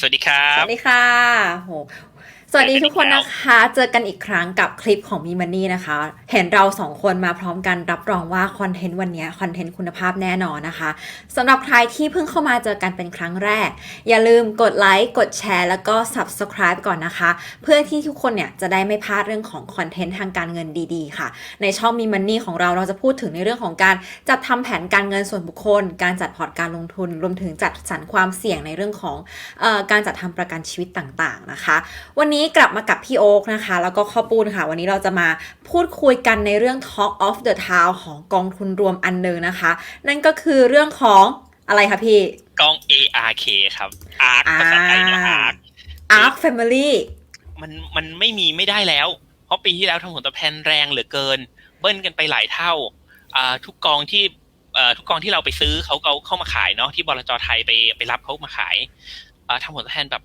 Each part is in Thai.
สวัสดีครับ สวัสดีค่ะโห สวัสดีทุกคนนะคะ เจอกันอีกครั้งกับคลิปของมีมันนี่นะคะ เห็นเราสองคนมาพร้อมกันรับรองว่าคอนเทนต์วันนี้คอนเทนต์คุณภาพแน่นอนนะคะสำหรับใครที่เพิ่งเข้ามาเจอกันเป็นครั้งแรก อย่าลืมกดไลค์กดแชร์แล้วก็ subscribe ก่อนนะคะ เพื่อที่ทุกคนเนี่ยจะได้ไม่พลาดเรื่องของคอนเทนต์ทางการเงินดีๆ ค่ะ ในช่องมีมันนี่ของเราเราจะพูดถึงในเรื่องของการจัดทำแผนการเงินส่วนบุคคล การจัดพอร์ตการลงทุน รวมถึงจัดสรรความเสี่ยงในเรื่องของออการจัดทำประกันชีวิตต่างๆนะคะ วันนี้กลับมากับพี่โอ๊คนะคะ แล้วก็ข้าวปูนค่ะ วันนี้เราจะมาพูดคุยกันในเรื่อง Talk of the Town ของกองทุนรวมอันหนึ่งนะคะ นั่นก็คือเรื่องของอะไรคะพี่กล้อง ARK ครับ ARK ภาษาไทยนะ ARK Ark Family มันมันไม่มีไม่ได้แล้ว เพราะปีที่แล้วทำผลตอบแทนแรงเหลือเกิน เบิ้ลกันไปหลายเท่าอ่าทุกกองที่เอ่อทุกกองที่เราไปซื้อเขาเขาเข้ามาขายเนาะที่บลจไทยไปไปรับเขามาขายอ่าทำผลตอบแทนแบบ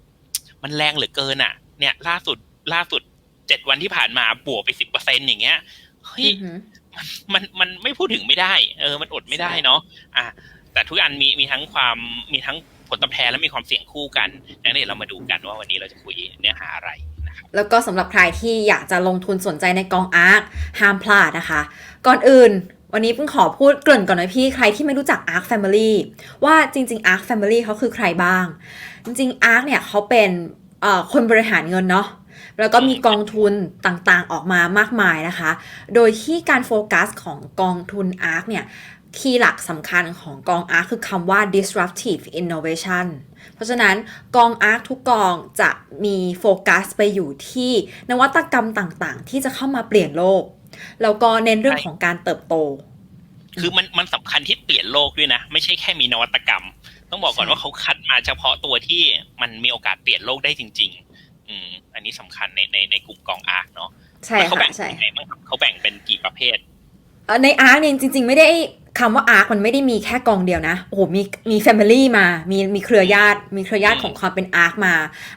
มันแรงเหลือเกินอะ เนี่ยล่าสุดล่าสุดเจ็ดวันที่ผ่านมาบวกไปสิบเปอร์เซ็นอย่างเงี้ยเฮ้ยอือหือมันมันไม่พูดถึงไม่ได้ เออ มันอดไม่ได้เนาะอะแต่ทุกอันมีมีทั้งความมีทั้งผลตอบแทนและมีความเสี่ยงคู่กันงั้นเดี๋ยวเรามาดูกันว่าวันนี้เราจะคุยเนื้อหาอะไรนะครับแล้วก็สำหรับใครที่อยากจะลงทุนสนใจในกองอาร์คห้ามพลาดนะคะ ก่อนอื่นวันนี้เพิ่งขอพูดเกริ่นก่อนนะพี่ใครที่ไม่รู้จัก Ark Family ว่าจริง ๆ Ark Family เขาคือใครบ้าง จริง ๆ Ark เนี่ยเขาเป็นเอ่อ คนบริหารเงินเนาะแล้วก็มีกองทุนต่างๆออกมามากมายนะคะ โดยที่การโฟกัสของกองทุน Ark เนี่ย คีย์หลักสำคัญของกอง Ark คือคำว่า disruptive innovation เพราะฉะนั้นกองอาร์คทุกกองจะมีโฟกัสไปอยู่ที่นวัตกรรมต่างๆ ที่จะเข้ามาเปลี่ยนโลก แล้วก็เน้นเรื่องของการเติบโต คือมันมันสำคัญที่เปลี่ยนโลกด้วยนะ ไม่ใช่แค่มีนวัตกรรม ต้องบอกก่อนใช่ว่าเขาคัดมาเฉพาะตัวที่มันมีโอกาสเปลี่ยนโลกได้จริง ๆ อืม อันนี้สำคัญในในในกลุ่มกองอาร์คเนาะใช่แล้วเขาค่ะแบ่งใช่ยังไงบ้างครับเขาแบ่งเป็นกี่ประเภทเอ่อในอาร์คเนี่ยจริง ๆ ไม่ได้คำว่าอาร์คมันไม่ได้มีแค่กองเดียวนะ โอ้โห มีมีแฟมิลี่มา มีมีเครือญาติ มีเครือญาติของความเป็นอาร์คมา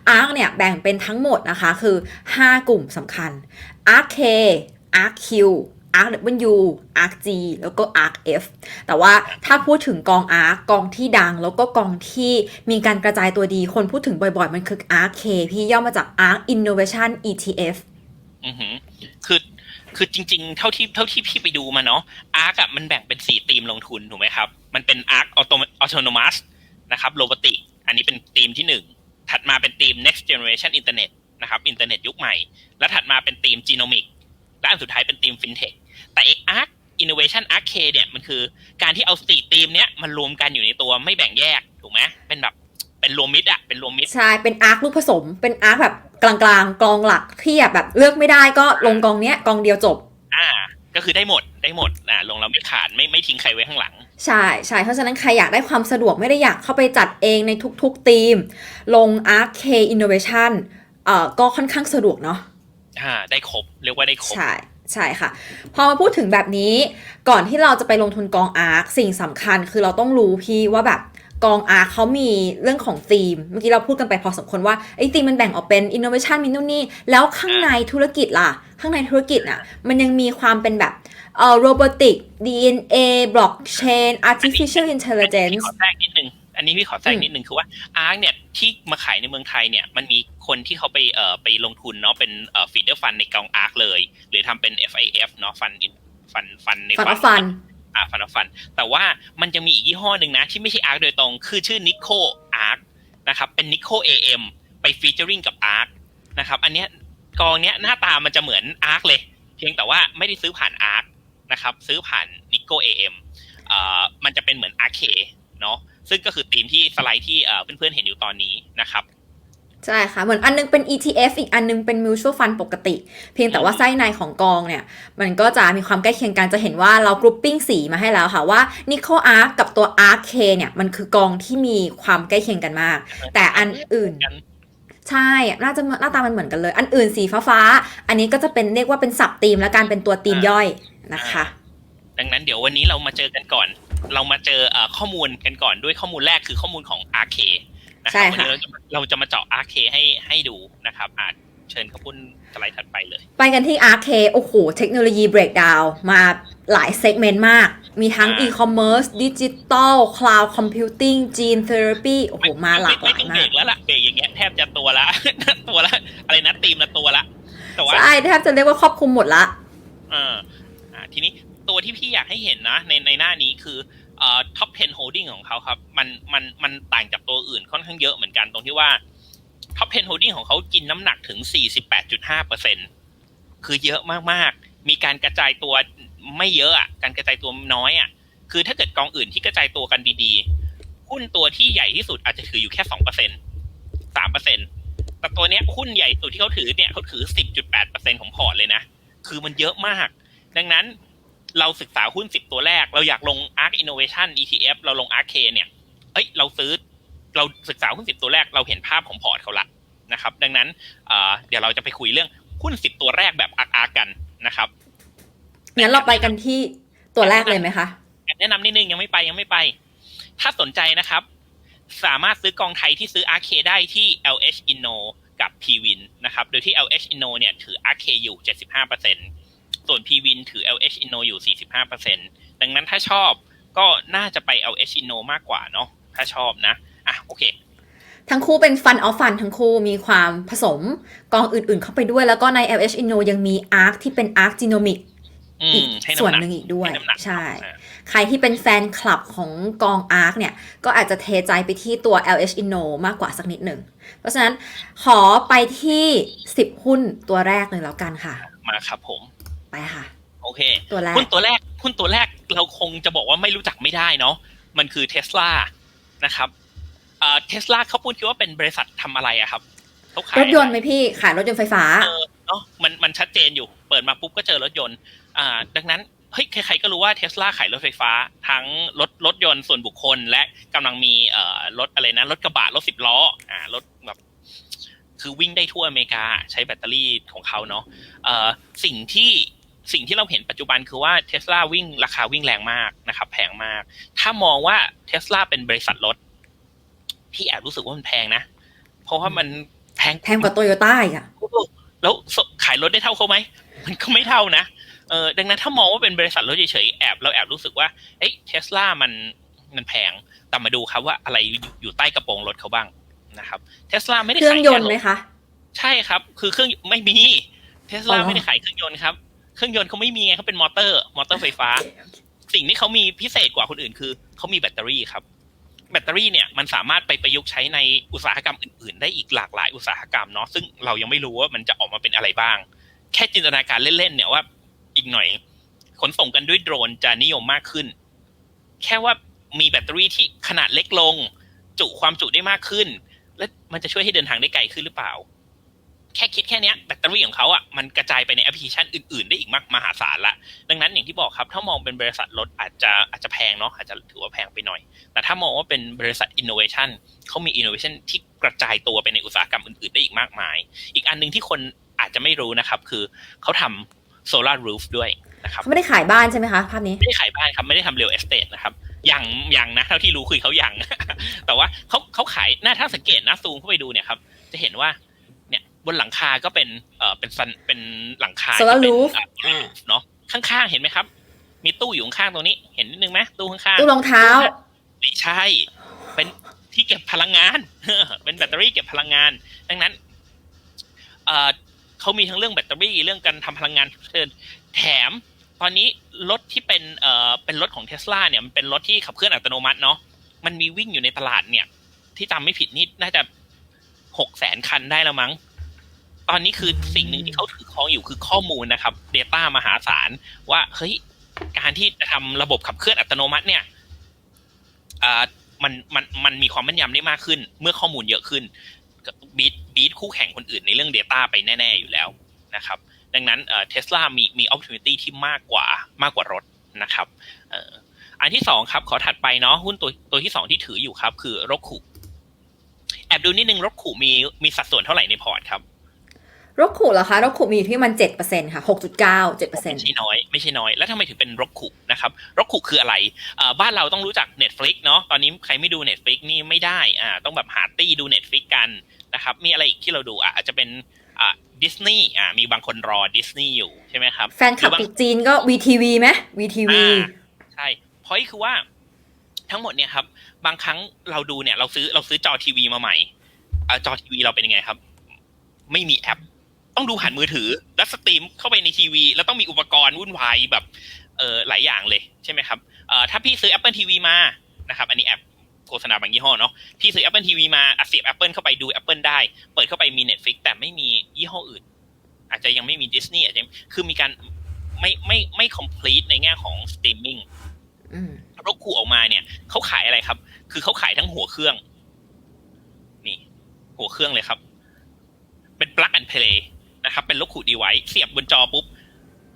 อาร์คเนี่ยแบ่งเป็นทั้งหมดนะคะ คือ 5 กลุ่มสำคัญ Arc K Arc Q Arc W Arc G แล้วก็ Arc F แต่ว่าถ้าพูดถึงกอง Arc กองที่ดังแล้วก็กองที่มีการกระจายตัวดีคนพูดถึงบ่อยๆ มันคือ Arc K พี่ย่อมาจาก Arc Innovation ETF อือหือคือคือจริงๆ เท่าที่เท่าที่พี่ไปดูมาเนาะอาร์กอะมันแบ่งเป็นสี่ธีมลงทุนถูกไหมครับ มันเป็นอาร์กออโตโนมัสนะครับโรบอติกอันนี้เป็นธีมที่หนึ่งถัดมาเป็นธีม next generation internet นะครับอินเทอร์เน็ตยุคใหม่ แล้วถัดมาเป็นธีม genomic และอันสุดท้ายเป็นธีม fintech แต่เอกอาร์ก innovation arc K เนี่ยมันคือการที่เอาสี่ธีมเนี้ยมันรวมกันอยู่ในตัวไม่แบ่งแยกถูกไหมเป็นแบบเป็นรวมมิตรอะเป็นรวมมิตรใช่ เป็นอาร์คลูกผสม เป็นอาร์คแบบกลางๆกองหลักที่แบบเลือกไม่ได้ก็ลงกองเนี้ยกองเดียวจบ อ่า ก็คือได้หมดได้หมดอ่าลงเราไม่ขาดไม่ไม่ทิ้งใครไว้ข้างหลัง ใช่ใช่เพราะฉะนั้นใครอยากได้ความสะดวกไม่ได้อยากเข้าไปจัดเองในทุกๆทีม ลง Arc K Innovation เอ่อก็ค่อนข้างสะดวกเนาะอ่าได้ครบ เรียกว่าได้ครบใช่ ใช่ค่ะ พอมาพูดถึงแบบนี้ ก่อนที่เราจะไปลงทุนกองอาร์คสิ่งสำคัญคือเราต้องรู้พี่ว่าแบบกองอาร์คเขามีเรื่องของธีม เมื่อกี้เราพูดกันไปพอสมควรว่าไอ้ธีมมันแบ่งออกเป็น innovation มีนู่นนี่ แล้วข้างในธุรกิจล่ะ ข้างในธุรกิจน่ะ มันยังมีความเป็นแบบเอ่อ robotic DNA blockchain artificial พี่ intelligence ขอแทรกนิดนึง อันนี้พี่ขอแทรกนิดนึงคือว่าอาร์กเนี่ยที่มาขายในเมืองไทยเนี่ยมันมีคนที่เขาไปเอ่อไปลงทุนเนาะเป็นเอ่อฟีเดอร์ฟันในกองอาร์กเลย หรือทำเป็น FIF เนาะฟันฟันฟันในฟันออฟฟันอ่าฟันฟัน แต่ว่ามันจะมีอีกยี่ห้อหนึ่งนะ ที่ไม่ใช่อาร์กโดยตรง คือชื่อนิโคอาร์กนะครับเป็นนิโค AM ไปฟีเจอริงกับอาร์กนะครับอันเนี้ยกองเนี้ยหน้าตามันจะเหมือนอาร์กเลย เพียงแต่ว่าไม่ได้ซื้อผ่านอาร์กนะครับซื้อผ่านนิโค AM เอ่อมันจะเป็นเหมือนอาร์เคเนาะ ซึ่งก็คือธีมที่สไลด์ที่เอ่อเพื่อนๆเห็นอยู่ตอนนี้นะครับใช่ค่ะ เหมือนอันนึงเป็น ETF อีกอันนึงเป็น mutual fund ปกติ เพียงแต่ว่าไส้ในของกองเนี่ย มันก็จะมีความใกล้เคียงกันจะเห็นว่าเรากรุ๊ปปิ้งสีมาให้แล้วค่ะว่า Nico Arc กับตัว Arc K เนี่ย มันคือกองที่มีความใกล้เคียงกันมาก แต่อันอื่นกันใช่ น่าจะหน้าตามันเหมือนกันเลย อันอื่นสีฟ้าๆอันนี้ก็จะเป็นเรียกว่าเป็นสับตีมและการเป็นตัวตีมย่อยนะคะ ดังนั้นเดี๋ยววันนี้เรามาเจอกันก่อน เรามาเจอเอ่อข้อมูลกันก่อนด้วยข้อมูลแรกคือข้อมูลของ RK นะคใช่รับวันค่ะนี้เราจะเราจะมาเจาะ RK ให้ให้ดูนะครับอาจเชิญขอบคุณสไลด์ถัดไปเลย ไปกันที่ RK โอ้โห เทคโนโลยี breakdown มาหลายเซกเมนต์มาก มีทั้งอ่า e-commerce digital cloud computing gene therapy โอ้โห มาหลากหไม่ลายต้องเบรมากกแล้วล่ะเบรกอย่างเงี้ยแทบจะตัวละ ตัวละ อะไรนะตีมละตัวละแต่ว่าใช่แทบจะเรียกว่าครอบคลุมหมดละเอออ่าทีนี้ ตัวที่พี่อยากให้เห็นนะ ในในหน้านี้คือเอ่อ top 10 holding ของเขาครับ มันมันมันต่างจากตัวอื่นค่อนข้างเยอะเหมือนกันตรงที่ว่า top 10 holding ของเขากินน้ำหนักถึง 48.5เปอร์เซ็นคือเยอะมากๆ มีการกระจายตัวไม่เยอะอะการกระจายตัวน้อยอะคือถ้าเกิดกองอื่นที่กระจายตัวกันดีๆ หุ้นตัวที่ใหญ่ที่สุดอาจจะถืออยู่แค่สองเปอร์เซ็นสามเปอร์เซ็นแต่ตัวเนี้ยหุ้นใหญ่สุดที่เขาถือเนี่ยเขาถือสิบจุดแปดเปอร์เซ็นของพอร์ตเลยนะ คือมันเยอะมาก ดังนั้น เราศึกษาหุ้นสิบตัวแรก เราอยากลง ARK Innovation ETF เราลง ARK เนี่ยเอ้ย เราซื้อเราศึกษาหุ้นสิบตัวแรกเราเห็นภาพของพอร์ตเขาละนะครับ ดังนั้นเอ่อเดี๋ยวเราจะไปคุยเรื่องหุ้นสิบตัวแรกแบบ ARK กันนะครับงั้นเราไปกันที่ตัวแรกเลยไหมคะแนะนำนิดนึงยังไม่ไปยังไม่ไป ถ้าสนใจนะครับ สามารถซื้อกองไทยที่ซื้อ RK ได้ที่ LH Inno กับ PWIN นะครับ โดยที่ LH Inno เนี่ยถือ RK อยู่ 75% ส่วน PWIN ถือ LH Inno อยู่ 45%ดังนั้นถ้าชอบก็น่าจะไป LH Inno มากกว่าเนาะถ้าชอบนะ อะโอเค ทั้งคู่เป็นฟันออฟฟันทั้งคู่มีความผสมกองอื่นๆเข้าไปด้วย แล้วก็ใน LH Inno ยังมี ARK ที่เป็น ARK Genomic อือีกมให้ส่วนน้ำหนักหนึ่งอีกด้วยให้น้ำหนักใช่อ่าใครที่เป็นแฟนคลับของกอง ARK เนี่ย ก็อาจจะเทใจไปที่ตัว LH Inno มากกว่าสักนิดหนึ่ง เพราะฉะนั้นขอไปที่ 10 หุ้นตัวแรกเลยแล้วกันค่ะ มาครับผม ไปค่ะ โอเคตัวแรกหุ้นตัวแรกหุ้นตัวแรกเราคงจะบอกว่าไม่รู้จักไม่ได้เนาะมันคือเทสลานะครับเอ่อเทสลาเขาพูดคิดว่าเป็นบริษัททำอะไรอะครับเขาขายรถยนต์ไหมพี่ขายรถยนต์ไฟฟ้าเออเนาะมันมันชัดเจนอยู่ เปิดมาปุ๊บก็เจอรถยนต์อ่าดังนั้นเฮ้ยใครๆก็รู้ว่าเทสลาขายรถไฟฟ้า ทั้งรถรถยนต์ส่วนบุคคล และกำลังมีเอ่อรถอะไรนะรถกระบะรถสิบล้ออ่ารถแบบคือวิ่งได้ทั่วอเมริกา ใช้แบตเตอรี่ของเขาเนาะเอ่อสิ่งที่ สิ่งที่เราเห็นปัจจุบันคือว่าเทสลาวิ่งราคาวิ่งแรงมากนะครับแพงมาก ถ้ามองว่าเทสลาเป็นบริษัทรถพี่แอบรู้สึกว่ามันแพงนะ เพราะว่ามันแพงแพงกว่าโตโยต้าอีกอะแล้วขายรถได้เท่าเขาไหมมันก็ไม่เท่านะเออดังนั้นถ้ามองว่าเป็นบริษัทรถเฉยๆแอบเราแอบรู้สึกว่าเอ้ยเทสลามันมันแพงแต่มาดูครับว่าอะไรอยู่ใต้กระโปรงรถเขาบ้างนะครับเทสลาไม่ได้เครื่อขางยยแค่นต์รไหมถคะ ใช่ครับ คือเครื่องไม่มีเทสลาอ๋อไม่ได้ขายเครื่องยนต์ครับ เครื่องยนต์เขาไม่มีไงเขาเป็นมอเตอร์ มอเตอร์ไฟฟ้า สิ่งที่เขามีพิเศษกว่าคนอื่นคือเขามีแบตเตอรี่ครับ แบตเตอรี่เนี่ยมันสามารถไปประยุกต์ใช้ในอุตสาหกรรมอื่นๆ ได้อีกหลากหลายอุตสาหกรรมเนาะซึ่งเรายังไม่รู้ว่ามันจะออกมาเป็นอะไรบ้าง แค่จินตนาการเล่นๆเนี่ยว่าอีกหน่อย ขนส่งกันด้วยโดรนจะนิยมมากขึ้น แค่ว่ามีแบตเตอรี่ที่ขนาดเล็กลง จุความจุได้มากขึ้น และมันจะช่วยให้เดินทางได้ไกลขึ้นหรือเปล่า แค่คิดแค่เนี้ยแบตเตอรี่ของเขาอะมันกระจายไปในแอปพลิเคชันอื่นๆ ได้อีกมากมหาศาลละ ดังนั้นอย่างที่บอกครับ ถ้ามองเป็นบริษัทรถอาจจะอาจจะแพงเนาะอาจจะถือว่าแพงไปหน่อย แต่ถ้ามองว่าเป็นบริษัทอินโนเวชันเขามีอินโนเวชันที่กระจายตัวไปในอุตสาหกรรมอื่นๆ ได้อีกมากมาย อีกอันหนึ่งที่คนอาจจะไม่รู้นะครับ คือเขาทำโซลาร์รูฟด้วยนะครับเขาไม่ได้ขายบ้านใช่ไหมคะภาพนี้ไม่ได้ขายบ้านครับไม่ได้ทำเรียลเอสเตทนะครับยังยังนะเท่าที่รู้คือเขายังแต่ว่าเขาเขาขายน่าถ้าสังเกตนะซูมเข้าไปดูเนี่ยครับจะเห็นว่าเนี่ย บนหลังคาก็เป็นเอ่อเป็นซันเป็นหลังคา Solar ที่เป็น roof อะ solar roof เนาะข้างๆเห็นไหมครับ มีตู้อยู่ข้างๆตรงนี้ เห็นนิดนึงไหมตู้ข้างๆตู้รองเท้าไม่ใช่ เป็นที่เก็บพลังงาน เป็นแบตเตอรี่เก็บพลังงาน ดังนั้นเอ่อเขามีทั้งเรื่องแบตเตอรี่เรื่องการทำพลังงานฉุกเชิญแถมตอนนี้รถที่เป็นเอ่อเป็นรถของเทสลาเนี่ยมันเป็นรถที่ขับเคลื่อนอัตโนมัติเนาะมันมีวิ่งอยู่ในตลาดเนี่ย ที่จำไม่ผิดนี่น่าจะหกแสนคันได้แล้วมั้ง ตอนนี้คือสิ่งหนึ่งที่เขาถือครองอยู่คือข้อมูลนะครับ Data มหาศาลว่าเฮ้ยการที่จะทำระบบขับเคลื่อนอัตโนมัติเนี่ยมันมันมันมีความแม่นยำได้มากขึ้น เมื่อข้อมูลเยอะขึ้นบีทบีทคู่แข่งคนอื่นในเรื่อง Data ไปแน่ ๆ อยู่แล้วนะครับ ดังนั้นเทสลามีมี opportunity ที่มากกว่ามากกว่ารถนะครับอันที่สองครับ ขอถัดไปเนาะหุ้นตัวตัวที่สองที่ถืออยู่ครับ คือรกขุแอบดูนิดนึงรกขุมีมีสัดส่วนเท่าไหร่ในพอร์ตครับ รถขู่เหรอคะรถขู่มีอยู่ที่มันเจ็ดเปอร์เซ็นค่ะหกจุดเก้าเจ็ดเปอร์เซ็นไม่ใช่น้อยไม่ใช่น้อย แล้วทำไมถึงเป็นรกขุนะครับรกขุคืออะไรเอ่อบ้านเราต้องรู้จัก Netflix เนาะตอนนี้ใครไม่ดู Netflix นี่ไม่ได้อ่าต้องแบบหาตี้ดู Netflix กันนะครับมีอะไรอีกที่เราดูอะอาจจะเป็นอ่าดิสนีย์อ่ามีบางคนรอดิสนีย์อยู่ใช่ไหมครับแฟนคลับหรือบางจีนก็ VTV ไหม VTV อ่าใช่เพราะคือว่าทั้งหมดเนี่ยครับบางครั้งเราดูเนี่ยเราซื้อเราซื้อจอทีวีมาใหม่อ่าจอทีวีเราเป็นยังไงครับ ไม่มีแอป ต้องดูผ่านมือถือ แล้วสตรีมเข้าไปในทีวี แล้วต้องมีอุปกรณ์วุ่นวายแบบเออหลายอย่างเลยใช่ไหมครับเอ่อถ้าพี่ซื้อ Apple TV มานะครับอันนี้แอปโฆษณาบางยี่ห้อเนาะพี่ซื้อ Apple TV มาอะเสียบ Apple เข้าไปดู Apple ได้ เปิดเข้าไปมี Netflix แต่ไม่มียี่ห้ออื่น อาจจะยังไม่มี Disney อาจจะคือมีการไม่ไม่ไม่ complete ในแง่ของ streaming อืมรถคูออกมาเนี่ยเขาขายอะไรครับ คือเขาขายทั้งหัวเครื่อง นี่ หัวเครื่องเลยครับ เป็น plug and play นะครับ เป็นรถคูดีไว้เสียบบนจอปุ๊บ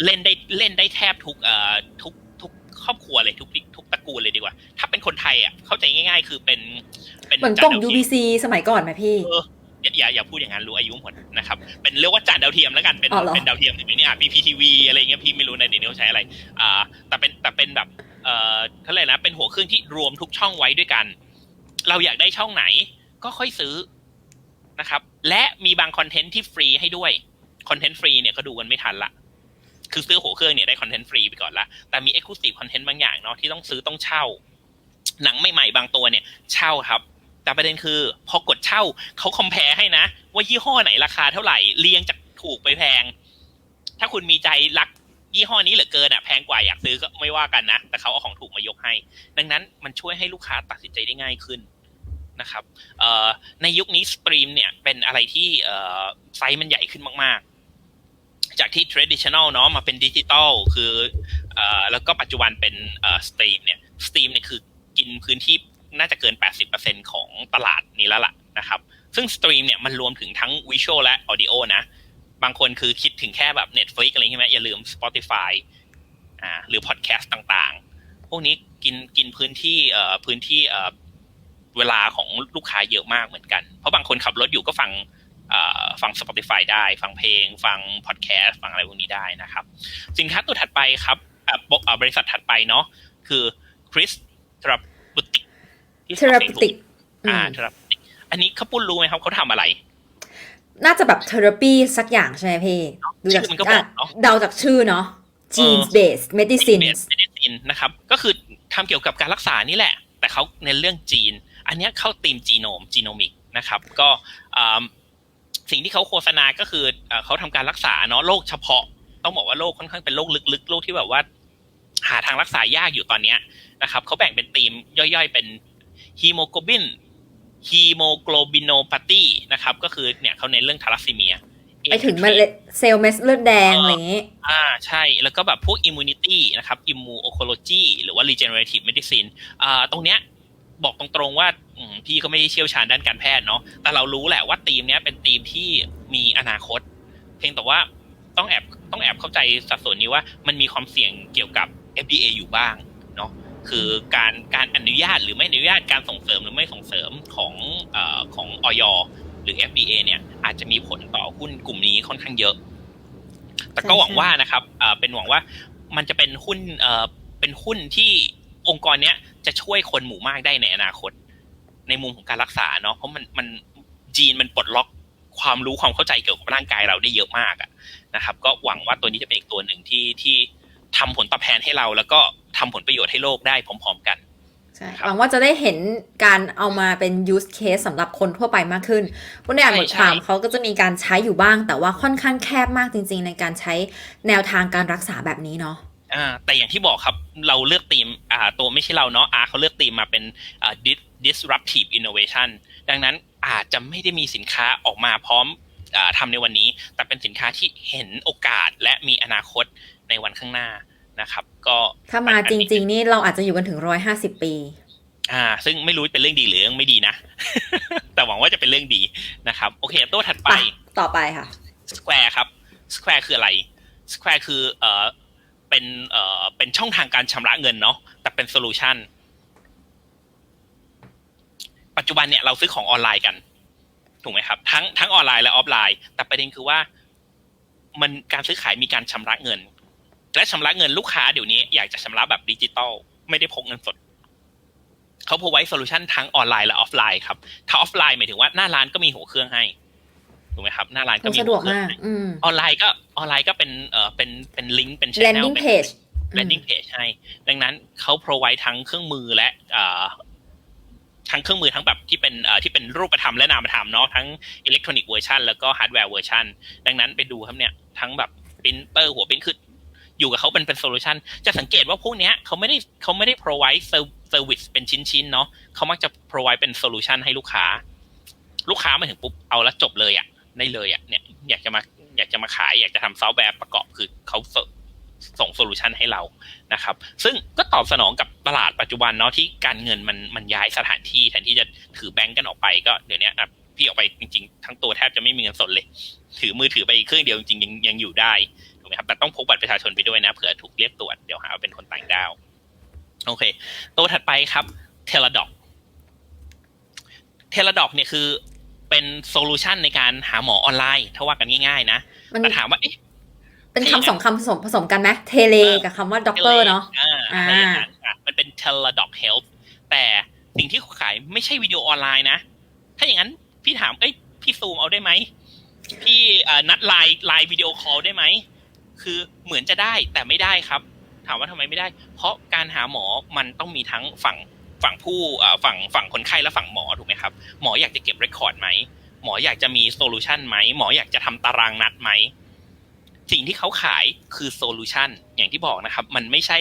เล่นได้เล่นได้แทบทุกเอ่อทุกทุกครอบครัวเลยทุกทุกตระกูลเลยดีกว่า ถ้าเป็นคนไทยอะเข้าใจง่าย ๆ คือเป็นเป็นเหมือนกล่องจาดาวเทียม UBC สมัยก่อนไหมพี่เอออย่าอย่าอย่าพูดอย่างนั้นรู้อายุหมดนะครับ เป็นเรียกว่าจานดาวเทียมแล้วกันเป็นอ๋อเหรอเป็นดาวเทียมในนี้อะ PPTV อะไรเงี้ยพี่ไม่รู้ในเดี๋ยวนี้เขาใช้อะไร อ่า แต่เป็นแต่เป็นแบบ เอ่อเขาเลยกนะ เป็นหัวเครื่องที่รวมทุกช่องไว้ด้วยกัน เราอยากได้ช่องไหนก็ค่อยซื้อนะครับ และมีบางคอนเทนต์ที่ฟรีให้ด้วย คอนเทนต์ฟรีเนี่ยก็ดูกันไม่ทันละ คือซื้อหัวเครื่องเนี่ยได้คอนเทนต์ฟรีไปก่อนละ แต่มีเอ็กซ์คลูซีฟคอนเทนต์บางอย่างเนาะที่ต้องซื้อต้องเช่า หนังใหม่ๆบางตัวเนี่ย เช่าครับ แต่ประเด็นคือ พอกดเช่าเขาคอมเพลให้นะ ว่ายี่ห้อไหนราคาเท่าไหร่เรียงจากถูกไปแพง ถ้าคุณมีใจรักยี่ห้อนี้เหลือเกินอะแพงกว่าอยากซื้อก็ไม่ว่ากันนะ แต่เขาเอาของถูกมายกให้ ดังนั้นมันช่วยให้ลูกค้าตัดสินใจได้ง่ายขึ้นนะครับในยุคนี้สตรีมเนี่ยเป็นอะไรที่ไซส์มันใหญ่ขึ้นมาก จากที่ traditional เนาะมาเป็นดิจิตอลคืออแล้วก็ปัจจุบันเป็นสตรีมเนี่ยสตรีมเนี่ยคือกินพื้นที่น่าจะเกิน 80%ของตลาดนี้แล้วล่ะนะครับ ซึ่งสตรีมเนี่ยมันรวมถึงทั้งวิชวลและออดิโอนะ บางคนคือคิดถึงแค่แบบ Netflix อะไรใช่ไหมอย่าลืม Spotify อ่าหรือพอดแคสต์ต่างๆ พวกนี้กินกินพื้นที่เอ่อพื้นที่เอ่อเวลาของลูกค้าเยอะมากเหมือนกัน เพราะบางคนขับรถอยู่ก็ฟัง ฟัง Spotify ได้ ฟังเพลง ฟังพอดแคสต์ฟังอะไรพวกนี้ได้นะครับ สินค้าตัวถัดไปครับอะบอะบริษัทถัดไปเนาะคือคริสทราบุติเทราปิติกอ่าทราบุติอันนี้เขาปุ้นรู้ไหมครับเขาทำอะไร น่าจะแบบเทอราปีสักอย่างใช่ไหมพี่ดูจากชื่อมันก็บอกเนอะเดาจากชื่อเนาะ genes เออ based medicine เมดิซินนะครับ ก็คือทำเกี่ยวกับการรักษานี่แหละ แต่เขาในนเรื่องจีน อันเนี้ยเข้าตีมจีโนมจีโนมิกนะครับ ก็อ่า สิ่งที่เขาโฆษณาก็คือเอ่อเขาทำการรักษาเนาะโรคเฉพาะ ต้องบอกว่าโรคค่อนข้างเป็นโรคลึกๆโรคที่แบบว่า หาทางรักษายากอยู่ตอนเนี้ยนะครับเขาแบ่งเป็นธีมย่อยๆ เป็นฮีโมโกลบินฮีโมโกลบินโนพาตีนะครับ ก็คือเนี่ยเขาในนเรื่องทาลัสซีเมียไปถึงเมล็ดเซลล์เม็ดเลือดแดงอะไรอย่างงี้ อ่าใช่ แล้วก็แบบพวก immunity นะครับ immunology หรือว่า regenerative medicine อ่าตรงเนี้ย บอกตรงๆว่าพี่ก็ไม่ได้เชี่ยวชาญด้านการแพทย์เนาะแต่เรารู้แหละว่าทีมเนี้ยเป็นทีมที่มีอนาคต เพียงแต่ว่าต้องแอบต้องแอบเข้าใจสัดส่วนนี้ว่ามันมีความเสี่ยงเกี่ยวกับ FDA อยู่บ้างเนาะคือการการอนุญาตหรือไม่อนุญาตการส่งเสริมหรือไม่ส่งเสริมของอของออยหรือ FDA เนี่ยอาจจะมีผลต่อหุ้นกลุ่มนี้ค่อนข้างเยอะ แต่ก็หวังว่านะครับเป็นหวังว่ามันจะเป็นหุ้นเป็นหุ้นที่ องค์กรเนี้ยจะช่วยคนหมู่มากได้ในอนาคต ในมุมของการรักษาเนาะเพราะมันมันจีนมันปลดล็อกความรู้ความเข้าใจเกี่ยวกับร่างกายเราได้เยอะมากอะนะครับ ก็หวังว่าตัวนี้จะเป็นอีกตัวหนึ่งที่ที่ทำผลตอบแทนให้เรา แล้วก็ทำผลประโยชน์ให้โลกได้พร้อมๆกันใช่ครับหวังว่าจะได้เห็นการเอามาเป็น use case สำหรับคนทั่วไปมากขึ้นวันในอ่านบทความใช่เขาก็จะมีการใช้อยู่บ้าง แต่ว่าค่อนข้างแคบมากจริง ๆ ในการใช้แนวทางการรักษาแบบนี้เนาะ อ่าแต่อย่างที่บอกครับเราเลือกธีมอ่าตัวไม่ใช่เราเนาะอาเขาเลือกธีมมาเป็นอ่า dis- disruptive innovation ดังนั้นอาจจะไม่ได้มีสินค้าออกมาพร้อมอาทำในวันนี้ แต่เป็นสินค้าที่เห็นโอกาสและมีอนาคตในวันข้างหน้านะครับ ก็ถ้ามาจริง ๆ นี่เราอาจจะอยู่กันถึงร้อยห้าสิบปี อ่า ซึ่งไม่รู้เป็นเรื่องดีหรือเรื่องไม่ดีนะ แต่หวังว่าจะเป็นเรื่องดีนะครับ โอเค ตัวถัดไปไปต่อไปค่ะ Square ครับ Square คืออะไร Square คือเอ่อ เป็นเอ่อเป็นช่องทางการชำระเงินเนาะแต่เป็นโซลูชันปัจจุบันเนี่ยเราซื้อของออนไลน์กัน ถูกไหมครับ ทั้งทั้งออนไลน์และออฟไลน์ แต่ประเด็นคือว่า มันการซื้อขายมีการชำระเงิน และชำระเงินลูกค้าเดี๋ยวนี้อยากจะชำระแบบดิจิตอลไม่ได้พกเงินสดเขาพอไว้โซลูชันทั้งออนไลน์และออฟไลน์ครับถ้าออฟไลน์หมายถึงว่าหน้าร้านก็มีหัวเครื่องให้ ถูกไหมครับ หน้าร้านก็มันมีสะดวกหัเครื่มาองกอืมออนไลน์ก็ออนไลน์ก็เป็นเอ่อเป็นเป็นลิงก์เป็นชแนล landing เป็น page อืม landing page ให้ ดังนั้นเขา provide ทั้งเครื่องมือและเอ่อทั้งเครื่องมือทั้งแบบที่เป็นเอ่อที่เป็นรูปธรรมและนามธรรมเนาะทั้งอิเล็กทรอนิกส์เวอร์ชันแล้วก็ฮาร์ดแวร์เวอร์ชันดังนั้นไปดูครับเนี่ยทั้งแบบปรินเตอร์หัวปริ้นคืออยู่กับเขาเป็นเป็นโซลูชันจะสังเกตว่าพวกเนี้ยเขาไม่ได้เขาไม่ได้ provide service เป็นชิ้นๆเนาะเขามักจะ provide เป็นโซลูชันให้ลูกค้า ลูกค้ามาถึงปุ๊บเอาแล้วจบเลยอะ ได้เลยอะเนี่ยอยากจะมาอยากจะมาขายอยากจะทำซอฟต์แวร์ประกอบคือเขาส่งโซลูชันให้เรานะครับ ซึ่งก็ตอบสนองกับตลาดปัจจุบันเนาะที่การเงินมันมันย้ายสถานที่แทนที่จะถือแบงก์กันออกไปก็เดี๋ยวนี้อะพี่ออกไปจริงๆ ทั้งตัวแทบจะไม่มีเงินสดเลย ถือมือถือไปอีกเครื่องเดียวจริงๆยังยังอยู่ได้ถูกไหมครับแต่ต้องพกบัตรประชาชนไปด้วยนะเผื่อถูกเรียกตรวจเดี๋ยวหาว่าเป็นคนต่างด้าวโอเค ตัวถัดไปครับเทเลดอกเทเลดอกเนี่ยคือ เป็นโซลูชันในการหาหมอออนไลน์ ถ้าว่ากันง่ายๆนะมันแต่ถามว่าเอ๊ะเป็นคำสองคำผสมผสมกันไหมเทเลกับคำว่าด็อกเตอร์เนาะอ่าอะไรอย่างนั้นอะมันเป็น Teladoc Health แต่สิ่งที่เขาขายไม่ใช่วิดีโอออนไลน์นะ ถ้าอย่างนั้นพี่ถามเอ้ยพี่ซูมเอาได้ไหมพี่อ่านัดไลน์ไลน์วิดีโอคอลได้ไหมคือเหมือนจะได้แต่ไม่ได้ครับ ถามว่าทำไมไม่ได้ เพราะการหาหมอมันต้องมีทั้งฝั่ง ฝั่งผู้ฝั่งฝั่งคนไข้และฝั่งหมอถูกไหมครับหมออยากจะเก็บเรคคอร์ดไหมหมออยากจะมีโซลูชันไหมหมออยากจะทำตารางนัดไหมสิ่งที่เขาขายคือโซลูชันอย่างที่บอกนะครับ มันไม่ใช่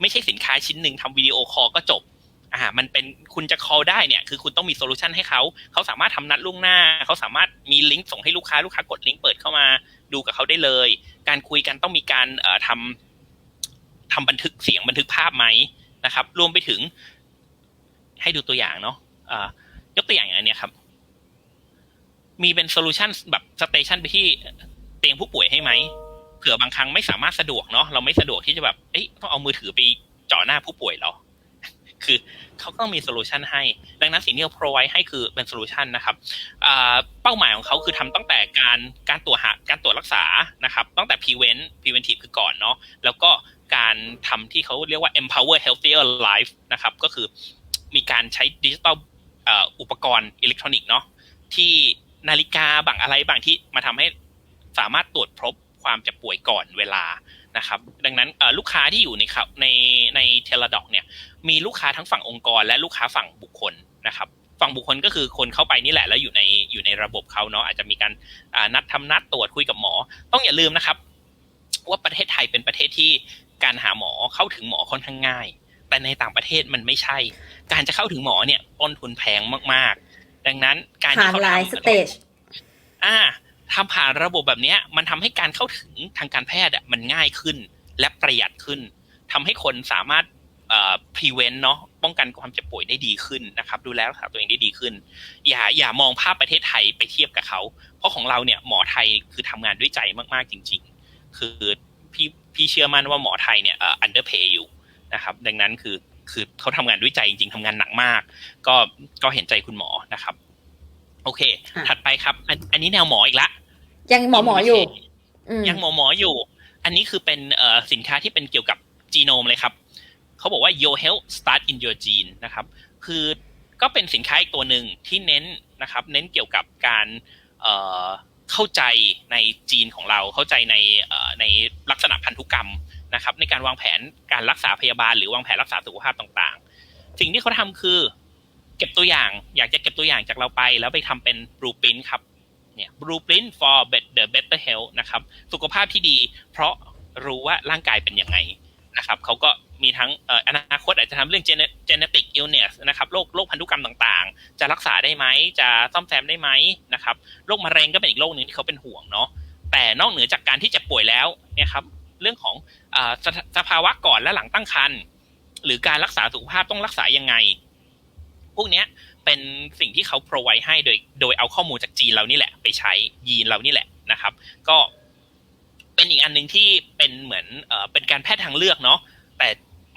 ไม่ใช่สินค้าชิ้นหนึ่งทำวิดีโอคอลก็จบอ่ามันเป็นคุณจะ call ได้เนี่ย คือคุณต้องมีโซลูชันให้เขา เขาสามารถทำนัดล่วงหน้า เขาสามารถมีลิงก์ส่งให้ลูกค้า ลูกค้ากดลิงก์เปิดเข้ามาดูกับเขาได้เลย การคุยกันต้องมีการเอ่อทำทำบันทึกเสียงบันทึกภาพไหมนะครับ รวมไปถึง ให้ดูตัวอย่างเนาะอ่ายกตัวอย่างอย่างอันนี้ครับ มีเป็นโซลูชันแบบสเตชันไปที่เตียงผู้ป่วยให้ไหมเผื่อบางครั้งไม่สามารถสะดวกเนาะเราไม่สะดวกที่จะแบบเอ้ยต้องเอามือถือไปจ่อหน้าผู้ป่วยหรอคือเขาต้องมีโซลูชันให้ ดังนั้นสิ่งที่เขา provide ให้คือเป็นโซลูชันนะครับอ่าเป้าหมายของเขาคือทำตั้งแต่การการตรวจหาการตรวจรักษานะครับ ตั้งแต่ prevent preventive คือก่อนเนาะแล้วก็การทำที่เขาเรียกว่า empower healthier life นะครับ ก็คือ มีการใช้ดิจิตอลอุปกรณ์อิเล็กทรอนิกส์เนาะที่นาฬิกาบางอะไรบางที่มาทำให้สามารถตรวจพบความเจ็บป่วยก่อนเวลานะครับ ดังนั้นลูกค้าที่อยู่ในขับในในเทเลดอกเนี่ยมีลูกค้าทั้งฝั่งองค์กร และลูกค้าฝั่งบุคคลนะครับ ฝั่งบุคคลก็คือคนเข้าไปนี่แหละแล้วอยู่ในอยู่ในระบบเขาเนาะอาจจะมีการนัดทำนัดตรวจคุยกับหมอ ต้องอย่าลืมนะครับ ว่าประเทศไทยเป็นประเทศที่การหาหมอเข้าถึงหมอค่อนข้างง่าย แต่ในต่างประเทศมันไม่ใช่ การจะเข้าถึงหมอเนี่ยต้นทุนแพงมากๆ ดังนั้นการผ่าที่นเขาไลทำน์สเตจอ่าทำผ่านระบบแบบเนี้ยมันทำให้การเข้าถึงทางการแพทย์อะมันง่ายขึ้น และประหยัดขึ้นทำให้คนสามารถเอ่อ prevent เนาะป้องกันความเจ็บป่วยได้ดีขึ้นนะครับ ดูแลรักษาตัวเองได้ดีขึ้น อย่าอย่ามองภาพประเทศไทยไปเทียบกับเขา เพราะของเราเนี่ยหมอไทยคือทำงานด้วยใจมากๆจริง ๆ คือพี่พี่เชื่อมั่นว่าหมอไทยเนี่ยเอ่อ underpay อยู่ นะครับ ดังนั้นคือคือเขาทำงานด้วยใจจริง ๆทำงานหนักมาก ก็ก็เห็นใจคุณหมอนะครับ โอเคอะถัดไปครับ อันอันนี้แนวหมออีกละ ยังหมอหมออยู่อืมยังหมอหมออยู่ อันนี้คือเป็นเอ่อสินค้าที่เป็นเกี่ยวกับจีโนมเลยครับเขาบอกว่า your health start in your gene นะครับ คือก็เป็นสินค้าอีกตัวหนึ่งที่เน้นนะครับ เน้นเกี่ยวกับการเอ่อเข้าใจในจีนของเราเข้าใจในเอ่อในลักษณะพันธุกรรม นะครับ ในการวางแผนการรักษาพยาบาลหรือวางแผนรักษาสุขภาพต่างๆ สิ่งที่เขาทำคือ เก็บตัวอย่าง อยากจะเก็บตัวอย่างจากเราไป แล้วไปทำเป็น blueprint ครับเนี่ย blueprint for the better health นะครับ สุขภาพที่ดี เพราะรู้ว่าร่างกายเป็นยังไงนะครับเขาก็มีทั้งออนาคตอาจจะทำเรื่อง gene- genetic illness นะครับโรคโรคพันธุกรรมต่างๆ จะรักษาได้ไหมจะซ่อมแซมได้ไหมนะครับโรคมะเร็งก็เป็นอีกโรคหนึ่งที่เขาเป็นห่วงเนาะแต่นอกเหนือจากการที่เจ็บป่วยแล้วเนี่ยครับ เรื่องของอสภสภาวะก่อนและหลังตั้งครรภ์หรือการรักษาสุขภาพต้องรักษายังไง พวกเนี้ยเป็นสิ่งที่เขา provide ให้โดยโดยเอาข้อมูลจากจีนเรานี่แหละ ไปใช้ยีนเรานี่แหละนะครับ ก็เป็นอีกอันหนึ่งที่เป็นเหมือนเอเป็นการแพทย์ทางเลือกเนาะแต่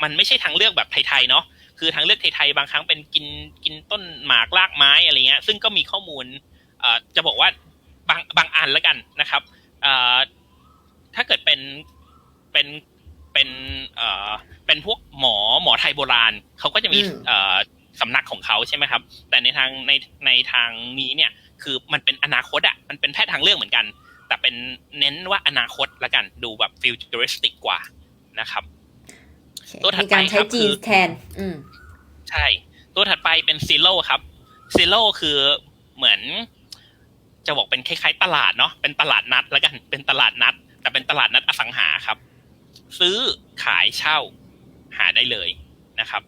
มันไม่ใช่ทางเลือกแบบไทยๆเนาะคือทางเลือกไทยๆบางครั้งเป็นกินกินต้นหมากรากไม้อะไรเงี้ย ซึ่งก็มีข้อมูลจะบอกว่าบางบางอันแล้วกันนะครับถ้าเกิดเป็น เป็นเป็นเอ่อเป็นพวกหมอหมอไทยโบราณเขาก็จะมีอืมเอ่อสำนักของเขาใช่ไหมครับ แต่ในทางในในทางนี้เนี่ย คือมันเป็นอนาคตอะมันเป็นแพทย์ทางเลือกเหมือนกัน แต่เป็นเน้นว่าอนาคตละกันดูแบบฟิวเจอริสติกกว่านะครับโอเคตัวถัดมีการไปคใช้รับจีนคือแทน อืมใช่ ตัวถัดไปเป็นซีโร่ครับซีโร่คือเหมือน จะบอกเป็นคล้ายๆตลาดเนาะเป็นตลาดนัดแล้วกันเป็นตลาดนัด แต่เป็นตลาดนัดอสังหาครับ ซื้อขายเช่าหาได้เลยนะครับ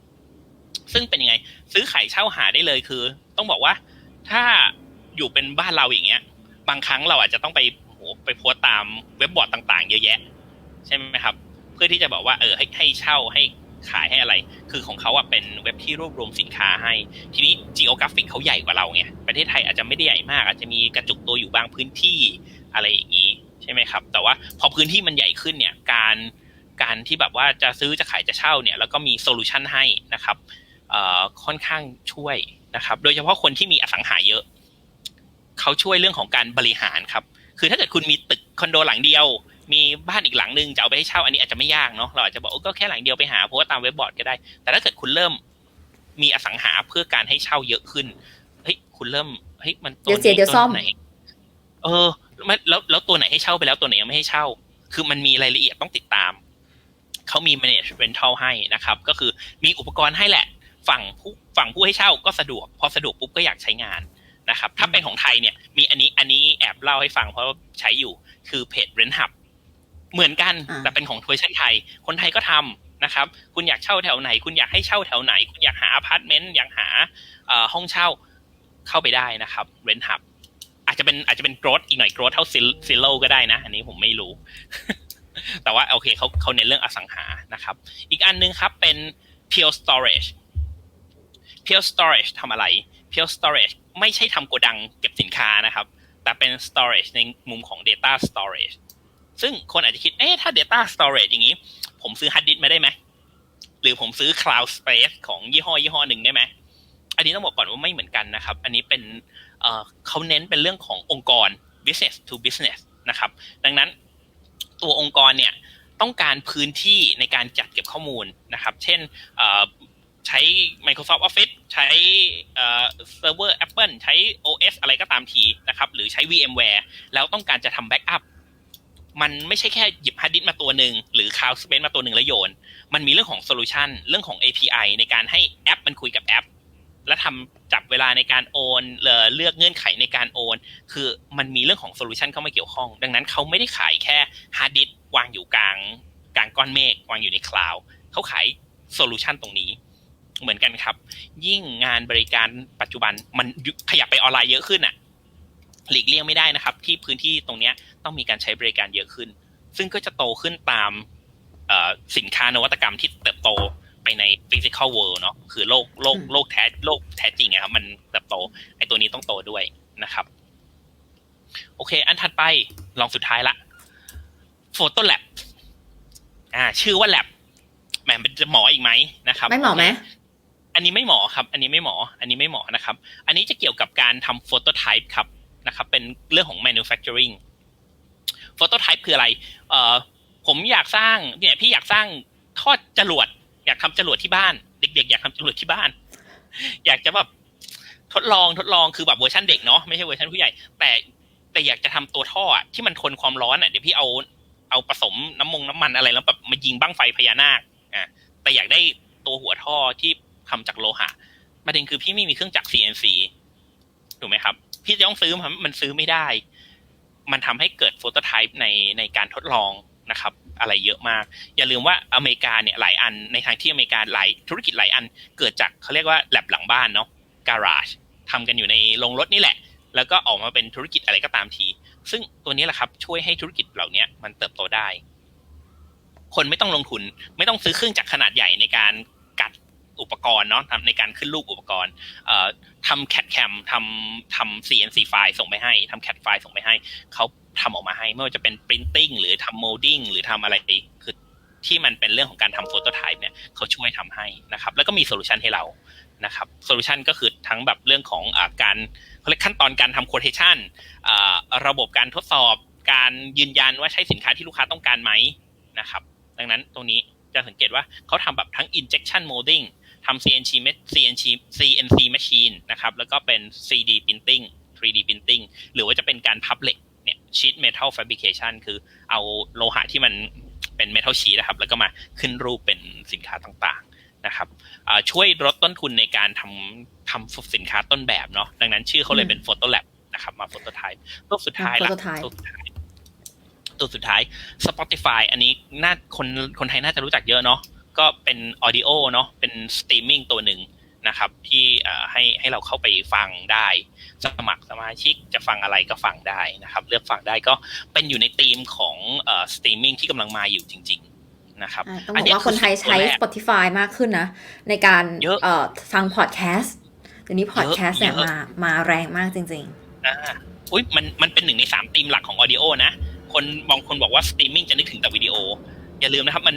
ซึ่งเป็นยังไง ซื้อขายเช่าหาได้เลยคือ ต้องบอกว่าถ้าอยู่เป็นบ้านเราอย่างเงี้ย บางครั้งเราอาจจะต้องไปโหไปโพสตตามเว็บบอร์ดต่าง ๆ เยอะแยะ ใช่ไหมครับ เพื่อที่จะบอกว่าเออให้ให้เช่าให้ขายให้อะไร คือของเขาอะเป็นเว็บที่รวบรวมสินค้าให้ ทีนี้ geographic เขาใหญ่กว่าเราไง ประเทศไทยอาจจะไม่ได้ใหญ่มาก อาจจะมีกระจุกตัวอยู่บางพื้นที่อะไรอย่างนี้ ใช่ไหมครับ แต่ว่าพอพื้นที่มันใหญ่ขึ้นเนี่ยการการที่แบบว่าจะซื้อจะขายจะเช่าเนี่ยแล้วก็มีโซลูชันให้นะครับเอ่อค่อนข้างช่วยนะครับ โดยเฉพาะคนที่มีอสังหาเยอะ เขาช่วยเรื่องของการบริหารครับ คือถ้าเกิดคุณมีตึกคอนโดหลังเดียว มีบ้านอีกหลังหนึ่งจะเอาไปให้เช่าอันนี้อาจจะไม่ยากเนาะเราอาจจะบอกโอ้ก็แค่หลังเดียวไปหาเพราะว่าตามเว็บบอร์ดก็ได้ แต่ถ้าเกิดคุณเริ่มมีอสังหาเพื่อการให้เช่าเยอะขึ้นเฮ้ยคุณเริ่มเฮ้ยมันตัวเดี๋ยวเสียนี้เดี๋ยวซ่อมตัวไหนเออไม่ แล้วแล้วตัวไหนให้เช่าไปแล้วตัวไหนยังไม่ให้เช่า คือมันมีรายละเอียดต้องติดตาม เขามี manage rental ให้นะครับ ก็คือมีอุปกรณ์ให้แหละ ฝั่งผู้ฝั่งผู้ให้เช่าก็สะดวก พอสะดวกปุ๊บก็อยากใช้งานนะครับ ถ้าเป็นของไทยเนี่ย มีอันนี้อันนี้แอบเล่าให้ฟังเพราะว่าใช้อยู่คือเพจ Rent Hub เหมือนกันอ่าแต่เป็นของเวอร์ชันไทย คนไทยก็ทำนะครับ คุณอยากเช่าแถวไหน คุณอยากให้เช่าแถวไหน คุณอยากหาอพาร์ตเมนต์อยากหาเอ่อห้องเช่าเข้าไปได้นะครับ Rent Hub อาจจะเป็นอาจจะเป็นโกรดอีกหน่อยโกรดเท่าซิลโลก็ได้นะ อันนี้ผมไม่รู้ แต่ว่าโอเคเขาเขาเน้นเรื่องอสังหานะครับ อีกอันนึงครับเป็น Pure Storage Pure Storage ทำอะไร Pure Storage ไม่ใช่ทำโกดังเก็บสินค้านะครับ แต่เป็น storage ในมุมของ data storage ซึ่งคนอาจจะคิด เอ๊ะ ถ้า data storage อย่างนี้ ผมซื้อ hard disk มาได้ไหม หรือผมซื้อ cloud space ของยี่ห้อยี่ห้อหนึ่งได้ไหม อันนี้ต้องบอกก่อนว่าไม่เหมือนกันนะครับ อันนี้เป็น เขาเน้นเป็นเรื่องขององค์กร business to business นะครับ ดังนั้นตัวองค์กรเนี่ยต้องการพื้นที่ในการจัดเก็บข้อมูลนะครับ เช่นใช้ Microsoft Office ใช้เอ่อ Server Apple ใช้ OS อะไรก็ตามทีนะครับ หรือใช้ VMware แล้วต้องการจะทำ Backup มันไม่ใช่แค่หยิบฮาร์ดดิสก์มาตัวหนึ่งหรือ Cloud Space มาตัวหนึ่งแล้วโยน มันมีเรื่องของโซลูชันเรื่องของ API ในการให้แอปมันคุยกับแอป และทำจับเวลาในการโอนเลือกเงื่อนไขในการโอน คือมันมีเรื่องของโซลูชันเข้ามาเกี่ยวข้อง ดังนั้นเขาไม่ได้ขายแค่ฮาร์ดดิสก์วางอยู่กลางกลางก้อนเมฆวางอยู่ในคลาวด์เขาขายโซลูชันตรงนี้ เหมือนกันครับ ยิ่งงานบริการปัจจุบันมันขยับไปออนไลน์เยอะขึ้นอะหลีกเลี่ยงไม่ได้นะครับ ที่พื้นที่ตรงนี้ต้องมีการใช้บริการเยอะขึ้น ซึ่งก็จะโตขึ้นตามสินค้านวัตกรรมที่เติบโต ไปใน physical world เนาะคือโลกโลกอืมโลกแท้โลกแท้จริงอะครับมันเติบโตไอตัวนี้ต้องโตด้วยนะครับ โอเค อันถัดไปลองสุดท้ายละ Photo Lab อ่า ชื่อว่า Lab แหมมันจะหมออีกไหมนะครับ ไม่เหมาะไหมอันนี้ไม่เหมาะครับ อันนี้ไม่เหมาะอันนี้ไม่เหมาะนะครับ อันนี้จะเกี่ยวกับการทำ Phototype ครับนะครับ เป็นเรื่องของ manufacturing Phototype คืออะไร เอ่อผมอยากสร้างเนี่ยพี่อยากสร้างทอดจรวด อยากทำจรวดที่บ้าน เด็ก ๆ อยากทำจรวดที่บ้าน อยากจะแบบทดลองทดลองคือแบบเวอร์ชันเด็กเนาะไม่ใช่เวอร์ชันผู้ใหญ่ แต่แต่อยากจะทำตัวท่อที่มันทนความร้อนอะเดี๋ยวพี่เอาเอาผสมน้ำมงน้ำมันอะไรแล้วแบบมายิงบ้างไฟพญานาคอะแต่อยากได้ตัวหัวท่อที่ทำจากโลหะประเด็นคือพี่ไม่มีเครื่องจักร CNC ถูกไหมครับ พี่จะต้องซื้อมันมันซื้อไม่ได้ มันทำให้เกิดโฟโตไทป์ในในการทดลองนะครับ อะไรเยอะมาก อย่าลืมว่าอเมริกาเนี่ยหลายอันในทางที่อเมริกาหลายธุรกิจหลายอันเกิดจากเขาเรียกว่าแลบหลังบ้านเนาะการาจทำกันอยู่ในโรงรถนี่แหละ แล้วก็ออกมาเป็นธุรกิจอะไรก็ตามที ซึ่งตัวนี้แหละครับช่วยให้ธุรกิจเหล่านี้มันเติบโตได้ คนไม่ต้องลงทุนไม่ต้องซื้อเครื่องจักรขนาดใหญ่ในการกัดอุปกรณ์เนาะในการขึ้นรูปอุปกรณ์ทำแคดแคมทำทำ CNC ไฟล์ส่งไปให้ทำแคดไฟล์ส่งไปให้เขา ทำออกมาให้ไม่ว่าจะเป็น printing หรือทำ molding หรือทำอะไรคือที่มันเป็นเรื่องของการทำ phototype เนี่ยเขาช่วยทำให้นะครับ แล้วก็มีโซลูชันให้เรานะครับโซลูชันก็คือทั้งแบบเรื่องของอการเขาเรียกขั้นตอนการทำ quotation อ่าระบบการทดสอบการยืนยันว่าใช่สินค้าที่ลูกค้าต้องการไหมนะครับ ดังนั้นตรงนี้จะสังเกตว่าเขาทำแบบทั้ง injection molding ทำ CNC CNC CNC machine นะครับ แล้วก็เป็น 3D printing 3D printing หรือว่าจะเป็นการพับเหล็ก เนี่ย sheet metal fabrication คือเอาโลหะที่มันเป็น metal sheet นะครับ แล้วก็มาขึ้นรูปเป็นสินค้าต่างๆนะครับอ่าช่วยลดต้นทุนในการทำทำสินค้าต้นแบบเนาะดังนั้นชื่อเขาเลยเป็น photo lab นะครับมา prototype ตัวสุดท้ายละ prototype ตัวสุดท้ายตัวสุดท้าย Spotify อันนี้น่าคนคนไทยน่าจะรู้จักเยอะเนาะก็เป็น audio เนาะเป็น streaming ตัวหนึ่ง นะครับ ที่เอ่อให้ให้เราเข้าไปฟังได้ สมัครสมาชิกจะฟังอะไรก็ฟังได้นะครับ เลือกฟังได้ก็เป็นอยู่ในธีมของเอ่อ streaming ที่กำลังมาอยู่จริง ๆ นะครับอะต้องบอกว่าคนไทยใช้อันนี้คือ Spotify มากขึ้นนะ ในการเยอะเอ่อฟังพอดแคสต์เดี๋ยวนี้พอดแคสต์เนี่ยเยอะมามาแรงมากจริงอ่าอุ้ยมันมันเป็นหนึ่งในสามธีมหลักของ audio นะคนบางคนบอกว่า streaming จะนึกถึงแต่วิดีโอ อย่าลืมนะครับมัน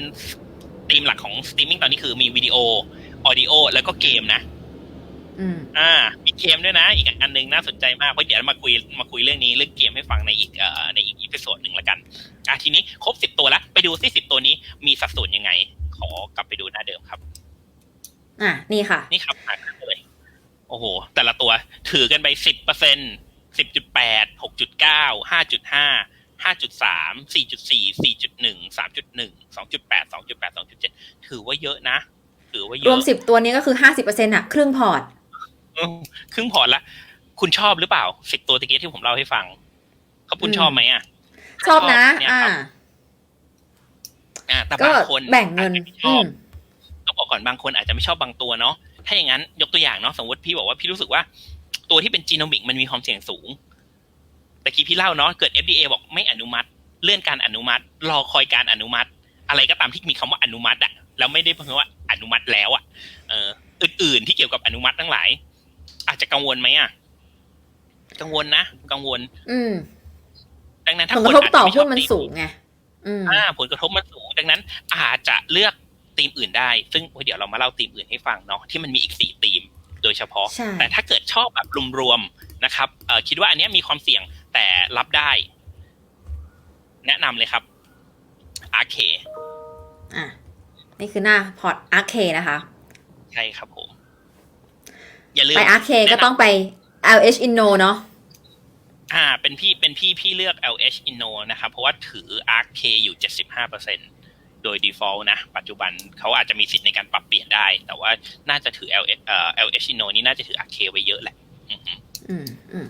ธีมหลักของ streaming ตอนนี้คือมีวิดีโอ audio แล้วก็เกมนะๆอืมอ่า มีเกมด้วยนะ อีกอันหนึงน่าสนใจมากเพราะเดี๋ยวมาคุยมาคุยเรื่องนี้เรื่องเกมให้ฟังในอีกเอ่อในอีกอีพิโซดหนึ่งละกันอะทีนี้ครบสิบตัวแล้วไปดูซิสิบตัวนี้มีสัดส่วนยังไง ขอกลับไปดูหน้าเดิมครับ อะนี่ค่ะ นี่ครับอ่านเลยโอ้โห แต่ละตัวถือกันไปสิบเปอร์เซ็นสิบจุดแปดหกจุดเก้าห้าจุดห้าห้าจุดสามสี่จุดสี่สี่จุดหนึ่งสามจุดหนึ่งสองจุดแปดสองจุดแปดสองจุดเจ็ดถือว่าเยอะนะ ถือว่าเยรวมอะสิบตัวนี้ก็คือห้าสิบเปอร์เซ็นต์อะครึ่งพอร์ต อืมครึ่งพอร์ตละคุณชอบหรือเปล่าสิบตัวตะกี้ที่ผมเล่าให้ฟังเขาคุณอืม ชอบไหมอะชอบนะ เนี่ยอ่า ครับอ่าแต่ก็บางคนแบ่งเงิน อาจจะไม่ชอือบ ม ต้องบอกก่อนบางคนอาจจะไม่ชอบบางตัวเนาะ ถ้าอย่างนั้นยกตัวอย่างเนาะสมมติพี่บอกว่าพี่รู้สึกว่า ตัวที่เป็นจีโนมิกมันมีความเสี่ยงสูง แต่กี้พี่เล่าเนาะเกิด FDA บอกไม่อนุมัติ เลื่อนการอนุมัติ รอคอยการอนุมัติ อะไรก็ตามที่มีคำว่าอนุมัติอะ แล้วไม่ได้เพิ่งว่าอนุมัติแล้วอะเอออื่น ๆ ที่เกี่ยวกับอนุมัติทั้งหลาย อาจจะกังวลไหมอะกังวลนะกังวล อืมดังนั้นผถ้าลคกนระทบต่ออาจจะหุ้นไชบมันธีสูงไงอืมอ่าผลกระทบมันสูง ดังนั้น อาจจะเลือกธีมอื่นได้ ซึ่งเดี๋ยวเรามาเล่าธีมอื่นให้ฟังเนาะที่มันมีอีกสี่ธีมโดยเฉพาะใช่แต่ถ้าเกิดชอบแบบรวมๆนะครับเอ่อคิดว่าอันเนี้ยมีความเสี่ยงแต่รับได้ แนะนำเลยครับอาเคอะ นี่คือหน้าพอร์ตอาร์เคนะคะ ใช่ครับผม อย่าลืมไปอาร์เคก็ต้องไป LH Inno เนาะอ่า เป็นพี่เป็นพี่พี่เลือก LH Inno นะครับ เพราะว่าถือ ARK อยู่ 75%โดย default นะ ปัจจุบันเขาอาจจะมีสิทธิ์ในการปรับเปลี่ยนได้ แต่ว่าน่าจะถือ LH เอ่อ LH Inno นี่น่าจะถือ ARK ไว้เยอะแหละอือฮึอืมอืม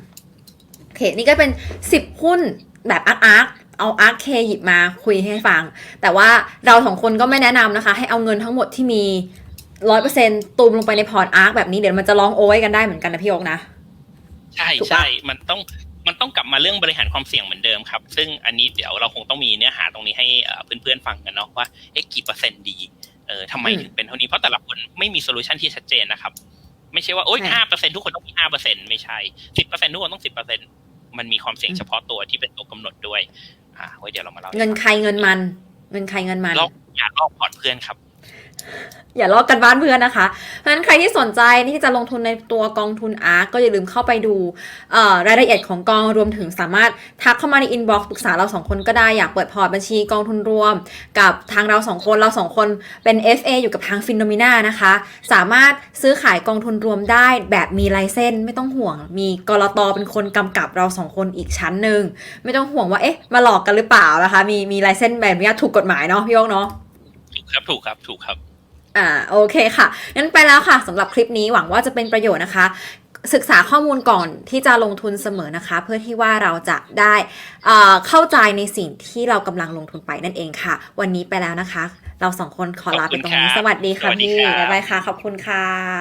โอเค นี่ก็เป็นสิบหุ้นแบบอาร์อาร์ เอาอาร์เคหยิบมาคุยให้ฟัง แต่ว่าเราสองคนก็ไม่แนะนำนะคะ ให้เอาเงินทั้งหมดที่มีร้อยเปอร์เซ็นตูมลงไปในพอร์ตอาร์คแบบนี้เดี๋ยวมันจะร้องโอ้ยกันได้เหมือนกันนะพี่โอ๊กนะ ใช่ถูกปะใช่ มันต้องมันต้องกลับมาเรื่องบริหารความเสี่ยงเหมือนเดิมครับ ซึ่งอันนี้เดี๋ยวเราคงต้องมีเนื้อหาตรงนี้ให้เอ่อเพื่อนๆฟังกันเนาะว่าเอ๊ะกี่เปอร์เซ็นต์ดีเออทำไมถึงเป็นเท่านี้เพราะแต่ละคนไม่มีโซลูชันที่ชัดเจนนะครับ ไม่ใช่ว่าโอ๊ยห้าเปอร์เซ็นทุกคนต้องมีห้าเปอร์เซ็นไม่ใช่สิบเปอร์เซ็นทุกคนต้องสิบเปอร์เซ็นมันมีความเสี่ยงเฉพาะตัวที่เป็นตัวกำหนดด้วย อ่าไว้เดี๋ยวเรามาเล่าให้เงินฟังใครเงินมัน เงินใครเงินมันลอกอย่าลอกพอร์ตเพื่อนครับ อย่าลอกกันบ้านเพื่อนนะคะ เพราะฉะนั้นใครที่สนใจที่จะลงทุนในตัวกองทุนอาร์ก็อย่าลืมเข้าไปดูรายละเอียดของกองรวมถึงสามารถทักเข้ามาในอินบ็อกซ์ปรึกษาเราสองคนก็ได้อยากเปิดพอร์ตบัญชีกองทุนรวม กับทางเราสองคนเราสองคนเป็น FA อยู่กับทางฟินโนมิน่านะคะ สามารถซื้อขายกองทุนรวมได้แบบมีลเซนส์ไม่ต้องห่วง มีกรตเป็นคนกำกับเราสองคนอีกชั้นหนึ่งไม่ต้องห่วงว่าเอ๊ะมาหลอกกันหรือเปล่านะคะ มีมีลเซนส์แบบนี้ถูกกฎหมายเนาะพี่โอ๊กเนาะถูกครับถูกครับถูกครับ อ่าโอเคค่ะงั้นไปแล้วค่ะสำหรับคลิปนี้หวังว่าจะเป็นประโยชน์นะคะ ศึกษาข้อมูลก่อนที่จะลงทุนเสมอนะคะ เพื่อที่ว่าเราจะได้เอ่อเข้าใจในสิ่งที่เรากำลังลงทุนไปนั่นเองค่ะ วันนี้ไปแล้วนะคะ เราสองคนขอลาไปตรงนี้ขอบคุณครับสวัสดีค่ะสวัสดีพี่ครับบ๊ายบายค่ะ ขอบคุณค่ะ